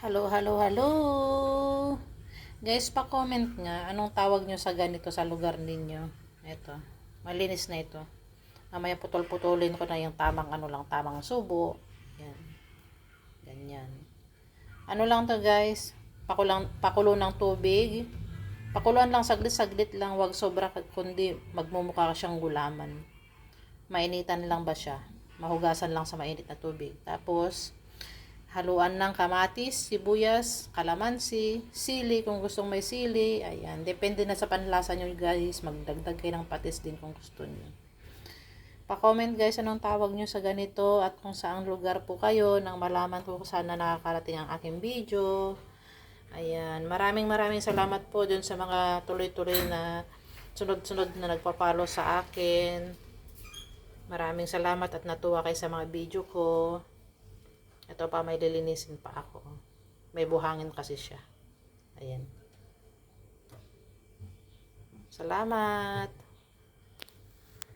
Hello, hello, hello. Guys, pa-comment nga anong tawag nyo sa ganito sa lugar ninyo. Ito. Malinis na ito. Mamaya putol-putulin ko na yung tamang ano lang, tamang subo. Yan. Ganyan. Ano lang to guys? Pakulang, pakulo ng tubig. Pakuluan lang saglit-saglit lang. Wag sobra kundi magmumukha siyang gulaman. Mainitan lang ba siya? Mahugasan lang sa mainit na tubig. Tapos, haluan ng kamatis, sibuyas, kalamansi, sili kung gustong may sili. Ayan, depende na sa panlasa nyo guys. Magdagdag kayo ng patis din kung gusto nyo. Pa-comment guys anong tawag nyo sa ganito at kung saang lugar po kayo nang malaman ko kung saan na nakakarating ang aking video. Ayan, maraming maraming salamat po dun sa mga tuloy-tuloy na sunod-sunod na nagpapalo sa akin. Maraming salamat at natuwa kayo sa mga video ko. Ito pa, may lilinisin pa ako. May buhangin kasi siya. Ayan. Salamat.